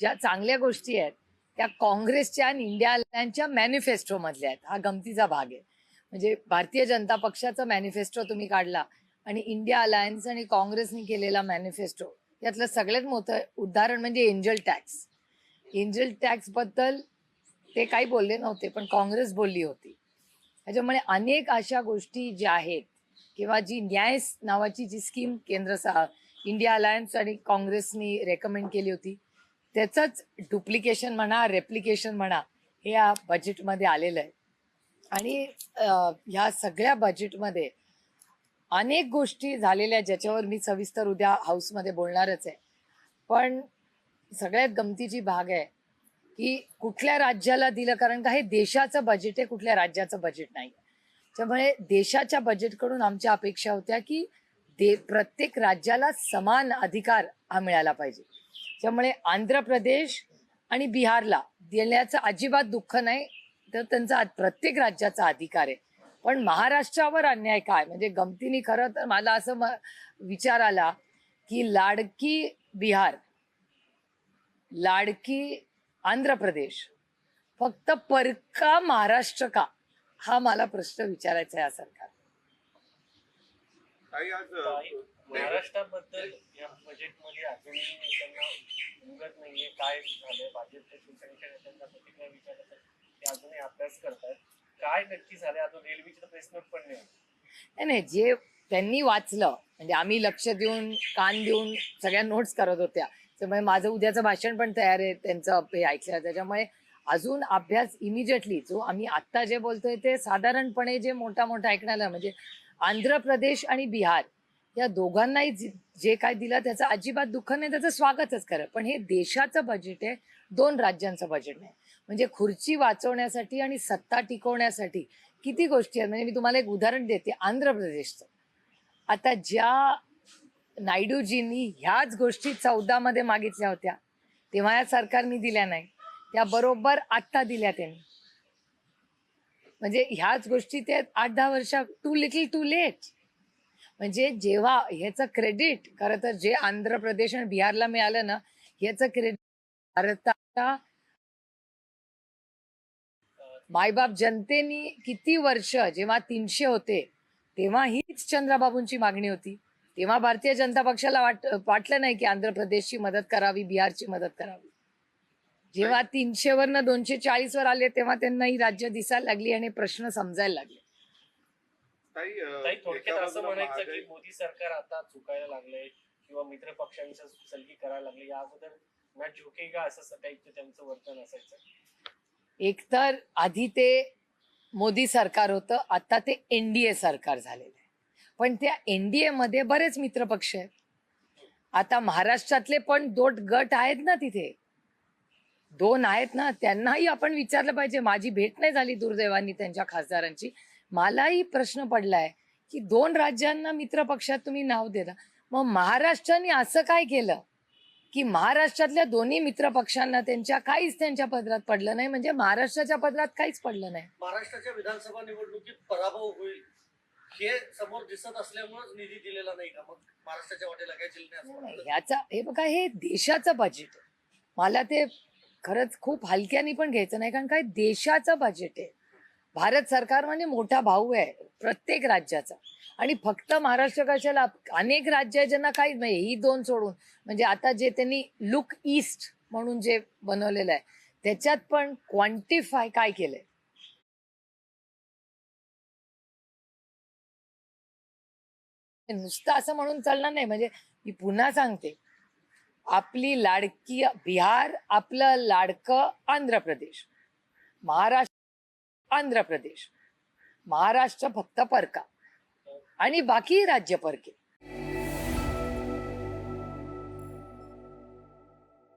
ज्या चांगल्या गोष्टी आहेत त्या काँग्रेसच्या आणि इंडिया अलायन्सच्या मॅनिफेस्टो मधल्या आहेत. हा गमतीचा भाग आहे. म्हणजे भारतीय जनता पक्षाचा मॅनिफेस्टो तुम्ही काढला आणि इंडिया अलायन्स आणि काँग्रेसने केलेला मॅनिफेस्टो यातलं सगळ्यात मोठं उदाहरण म्हणजे एंजल टॅक्स. एंजल टॅक्सबद्दल ते काही बोलले नव्हते पण काँग्रेस बोलली होती. त्याच्यामुळे अनेक अशा गोष्टी ज्या आहेत किंवा जी न्याय नावाची जी स्कीम केंद्र सा इंडिया अलायन्स आणि काँग्रेसनी रेकमेंड केली होती त्याचंच डुप्लिकेशन म्हणा रेप्लिकेशन म्हणा हे या बजेटमध्ये आलेलं आहे. आणि ह्या सगळ्या बजेटमध्ये अनेक गोष्टी झालेल्या ज्याच्यावर मी सविस्तर उद्या हाऊसमध्ये बोलणारच आहे. पण सगळ्यात गमतीची भाग आहे की कुठल्या राज्याला दिलं कारण का हे देशाचं बजेट आहे कुठल्या राज्याचं बजेट नाही. त्यामुळे देशाच्या बजेटकडून आमच्या अपेक्षा होत्या की दे प्रत्येक राज्याला समान अधिकार हा मिळाला पाहिजे. त्यामुळे आंध्र प्रदेश आणि बिहारला देण्याचं अजिबात दुःख नाही तर त्यांचा प्रत्येक राज्याचा अधिकार आहे. पण महाराष्ट्रावर अन्याय काय? म्हणजे गमतीने खरं तर मला असं म- विचार आला की लाडकी बिहार लाडकी आंध्र प्रदेश फक्त परका महाराष्ट्र का? हा मला प्रश्न विचारायचा आहे या सरकार काही आज महाराष्ट्राबद्दल या बजेटमध्ये अजूनही उगत नाहीये. काय झालंय? भाजपच्या शिवसेनेच्या नेत्यांना प्रतिक्रिया विचारलं तर ते अजूनही अभ्यास करतायत. काय नक्की झालंय? अजून रेल्वेची तर प्रेस नोट पण नाही. नाही नाही जे त्यांनी वाचलं म्हणजे आम्ही लक्ष देऊन कान देऊन सगळ्या नोट्स करत होत्या. त्यामुळे माझं उद्याचं भाषण पण तयार आहे त्यांचं हे ऐकलं. त्याच्यामुळे अजून अभ्यास इमिजिएटली जो आम्ही आत्ता जे बोलतोय ते साधारणपणे जे मोठा मोठा ऐकण्याला म्हणजे आंध्र प्रदेश आणि बिहार या दोघांनाही जे- काय दिलं त्याचं अजिबात दुःख नाही त्याचं स्वागतच खरं. पण हे देशाचं बजेट आहे दोन राज्यांचं बजेट नाही म्हणजे खुर्ची वाचवण्यासाठी आणि सत्ता टिकवण्यासाठी किती गोष्टी आहेत. म्हणजे मी तुम्हाला एक उदाहरण देते आंध्र प्रदेशचं. आता ज्या नायडूजींनी ह्याच गोष्टी चौदामध्ये मागितल्या होत्या तेव्हा या सरकारने दिल्या नाही. त्या बरोबर आत्ता दिल्या त्यांनी. म्हणजे ह्याच गोष्टी ते आठ दहा वर्षा टू लिटल टू लेट म्हणजे जेव्हा ह्याचं क्रेडिट खरं तर जे आंध्र प्रदेश आणि बिहारला मिळालं ना ह्याचं क्रेडिट भारताच्या मायबाप जनतेनी किती वर्ष जेव्हा तीनशे होते तेव्हा हीच चंद्राबाबूंची मागणी होती. तेव्हा भारतीय जनता पक्षाला वाट वाटलं नाही की आंध्र प्रदेशची मदत करावी बिहारची मदत करावी. जेव्हा तीनशे वरनं दोनशे चाळीस वर आले तेव्हा त्यांना ही राज्य दिसायला लागली आणि प्रश्न समजायला लागले. ताई अ, काही थोडक्यात एका असं बाजूला म्हणायचं की महागाई- मोदी सरकार आता चुकायला लागलंय किंवा मित्र पक्षांच्या सलगी करायला लागले या अगोदर ना झुकेगा असं टाईपचं त्यांचं वर्तन असायचं? एकतर आधी ते मोदी सरकार होतं आता ते एनडीए सरकार झालेलं आहे. पण त्या एनडीए मध्ये बरेच मित्रपक्ष आहेत. आता महाराष्ट्रातले पण दोट गट आहेत ना तिथे. दोन आहेत ना त्यांनाही आपण विचारलं पाहिजे. माझी भेट नाही झाली दुर्दैवानी त्यांच्या खासदारांची. मलाही प्रश्न पडलाय की दोन राज्यांना मित्रपक्षात तुम्ही नाव देता. मग महाराष्ट्राने असं काय केलं की महाराष्ट्रातल्या दोन्ही मित्र पक्षांना त्यांच्या काहीच त्यांच्या पदरात पडलं नाही? म्हणजे महाराष्ट्राच्या पदरात काहीच पडलं नाही. महाराष्ट्राच्या विधानसभा निवडणुकीत पराभव होईल हे समोर दिसत असल्यामुळेच निधी दिलेला नाही का? मग महाराष्ट्राच्या वाटेला काय? ह्याचा हे बघा हे देशाचं बजेट मला ते खरंच खूप हलक्याने पण घ्यायचं नाही कारण काय देशाचं बजेट आहे. भारत सरकार म्हणजे मोठा भाऊ आहे प्रत्येक राज्याचा. आणि फक्त महाराष्ट्र कशाला अनेक राज्य आहे ज्यांना काहीच नाही ही दोन सोडून. म्हणजे आता जे त्यांनी लुक ईस्ट म्हणून जे बनवलेलं आहे त्याच्यात पण क्वांटिफाय काय केलंय? नुसतं असं म्हणून चालणार नाही म्हणजे मी पुन्हा सांगते. आपली लाडकी बिहार आपलं लाडकं आंध्र प्रदेश. महाराष्ट्र आंध्र प्रदेश. महाराष्ट्र फक्त परका. आणि बाकी राज्य परके.